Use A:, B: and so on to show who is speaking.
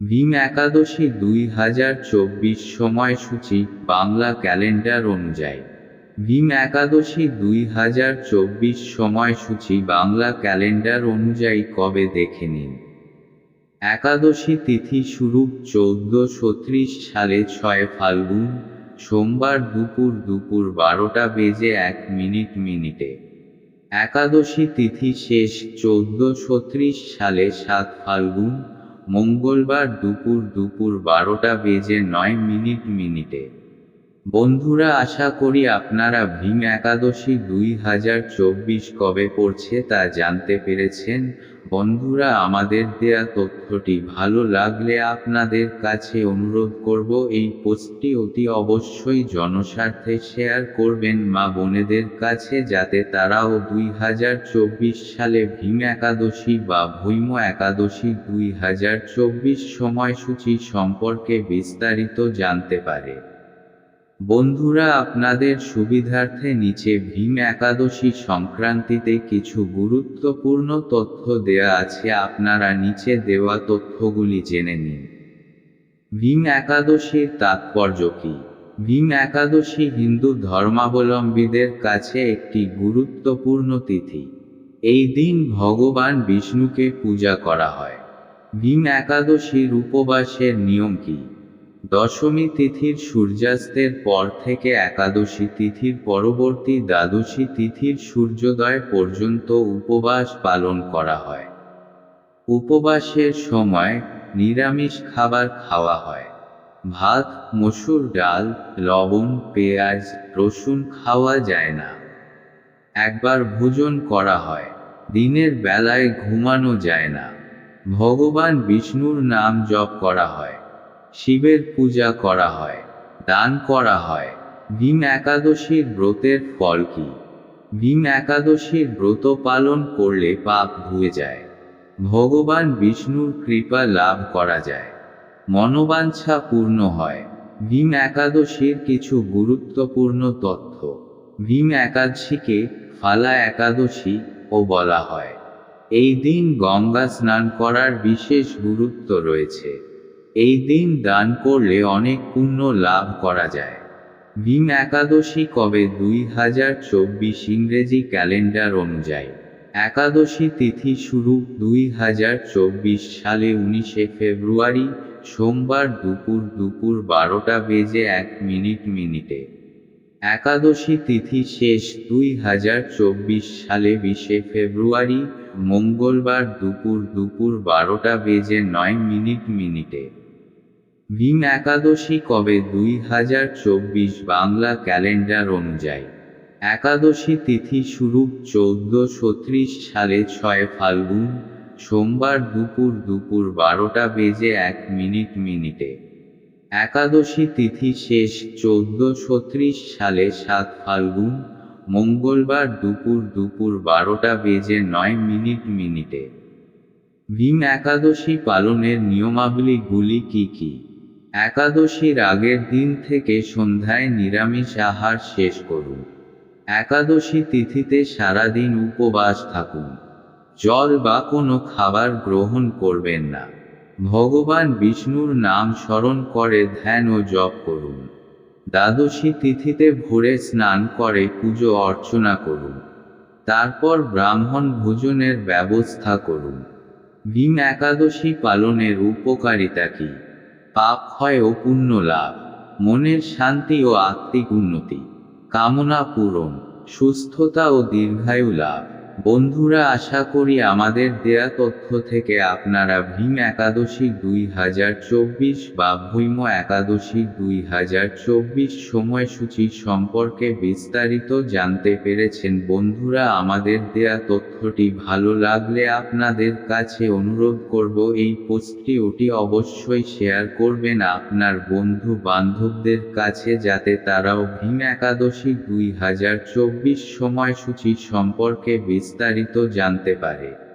A: ভীম একাদশী দুই হাজার চব্বিশ সময়সূচি বাংলা ক্যালেন্ডার অনুযায়ী। ভীম একাদশী দুই হাজার চব্বিশ সময়সূচি বাংলা ক্যালেন্ডার অনুযায়ী কবে দেখে নিন? একাদশী তিথি শুরু চৌদ্দশো ত্রিশ সালে ছয় ফাল্গুন, সোমবার দুপুর দুপুর বারোটা বেজে এক মিনিট মিনিটে। একাদশী তিথি শেষ চৌদ্দশো ত্রিশ সালে সাত ফাল্গুন মঙ্গলবার দুপুর দুপুর বারোটা বেজে নয় মিনিট মিনিটে। বন্ধুরা, আশা করি আপনারা ভীম একাদশী দুই হাজার চব্বিশ কবে পড়ছে তা জানতে পেরেছেন। বন্ধুরা, আমাদের দেয়া তথ্যটি ভালো লাগলে আপনাদের কাছে অনুরোধ করব, এই পোস্টটি অতি অবশ্যই জনস্বার্থে শেয়ার করবেন মা বোনেদের কাছে, যাতে তারাও দুই হাজার চব্বিশ সালে ভীম একাদশী বা ভৈম একাদশী দুই হাজার চব্বিশ সময়সূচি সম্পর্কে বিস্তারিত জানতে পারে। বন্ধুরা, আপনাদের সুবিধার্থে নিচে ভীম একাদশী সংক্রান্তিতে কিছু গুরুত্বপূর্ণ তথ্য দেয়া আছে। আপনারা নিচে দেওয়া তথ্যগুলি জেনে নিন। ভীম একাদশীর তাৎপর্য কি? ভীম একাদশী হিন্দু ধর্মাবলম্বীদের কাছে একটি গুরুত্বপূর্ণ তিথি। এই দিন ভগবান বিষ্ণুকে পূজা করা হয়। ভীম একাদশীর উপবাসের নিয়ম কী? দশমী তিথির সূর্যাস্তের পর থেকে একাদশী তিথির পরবর্তী দ্বাদশী তিথির সূর্যোদয় পর্যন্ত উপবাস পালন করা হয়। উপবাসের সময় নিরামিষ খাবার খাওয়া হয়। ভাত, মসুর ডাল, লবণ, পেঁয়াজ, রসুন খাওয়া যায় না। একবার ভোজন করা হয়। দিনের বেলায় ঘুমানো যায় না। ভগবান বিষ্ণুর নাম জপ করা হয়। শিবের পূজা করা হয়, দান করা হয়। ভীম একাদশীর ব্রতের ফল কি? ভীম একাদশীর ব্রত পালন করলে পাপ ধুয়ে যায়। ভগবান বিষ্ণুর কৃপা লাভ করা যায়। মনোবাঞ্ছা পূর্ণ হয়। ভীম একাদশীর কিছু গুরুত্বপূর্ণ তথ্য। ভীম একাদশীকে ফালা একাদশী ও বলা হয়। এই দিন গঙ্গা স্নান করার বিশেষ গুরুত্ব রয়েছে। এই দিন দান করলে অনেক পুণ্য লাভ করা যায়। ভীম একাদশী কবে? দুই হাজার চব্বিশ ইংরেজি ক্যালেন্ডার অনুযায়ী। একাদশী তিথি শুরু দুই হাজার চব্বিশ সালে উনিশে ফেব্রুয়ারি, সোমবার দুপুর দুপুর বারোটা বেজে এক মিনিট মিনিটে। একাদশী তিথি শেষ দুই হাজার চব্বিশ সালে বিশে ফেব্রুয়ারি, মঙ্গলবার দুপুর দুপুর বারোটা বেজে নয় মিনিট মিনিটে। ভীম একাদশী কবে? দুই হাজার চব্বিশ বাংলা ক্যালেন্ডার অনুযায়ী। একাদশী তিথি শুরু চৌদ্দশো ত্রিশ সালে ছয় ফাল্গুন, সোমবার দুপুর দুপুর বারোটা বেজে এক মিনিট মিনিটে। একাদশী তিথি শেষ চৌদ্দশো ত্রিশ সালে সাত ফাল্গুন, মঙ্গলবার দুপুর দুপুর বারোটা বেজে নয় মিনিট মিনিটে। ভীম একাদশী পালনের নিয়মাবলীগুলি কি কি? একাদশীর আগের দিন থেকে সন্ধ্যায় নিরামিষ আহার শেষ করুন। একাদশী তিথিতে সারাদিন উপবাস থাকুন। জল বা কোনো খাবার গ্রহণ করবেন না। ভগবান বিষ্ণুর নাম স্মরণ করে ধ্যান ও জপ করুন। দ্বাদশী তিথিতে ভোরে স্নান করে পুজো অর্চনা করুন। তারপর ব্রাহ্মণ ভোজনের ব্যবস্থা করুন। ভীম একাদশী পালনের উপকারিতা কী? পাপ ক্ষয় ও পুণ্য লাভ, মনের শান্তি ও আত্মিক উন্নতি, কামনা পূরণ, সুস্থতা ও দীর্ঘায়ু লাভ। বন্ধুরা, আশা করি আমাদের দেয়া তথ্য থেকে আপনারা ভীম একাদশী দুই হাজার চব্বিশ বা ভৈম একাদশী দুই হাজার চব্বিশ সময়সূচি সম্পর্কে বিস্তারিত জানতে পেরেছেন। বন্ধুরা, আমাদের দেয়া তথ্যটি ভালো লাগলে আপনাদের কাছে অনুরোধ করব, এই পোস্টটি ওটি অবশ্যই শেয়ার করবেন আপনার বন্ধু বান্ধবদের কাছে, যাতে তারাও ভীম একাদশী দুই হাজার চব্বিশ সময়সূচি সম্পর্কে বিস্তারিত জানতে পারে।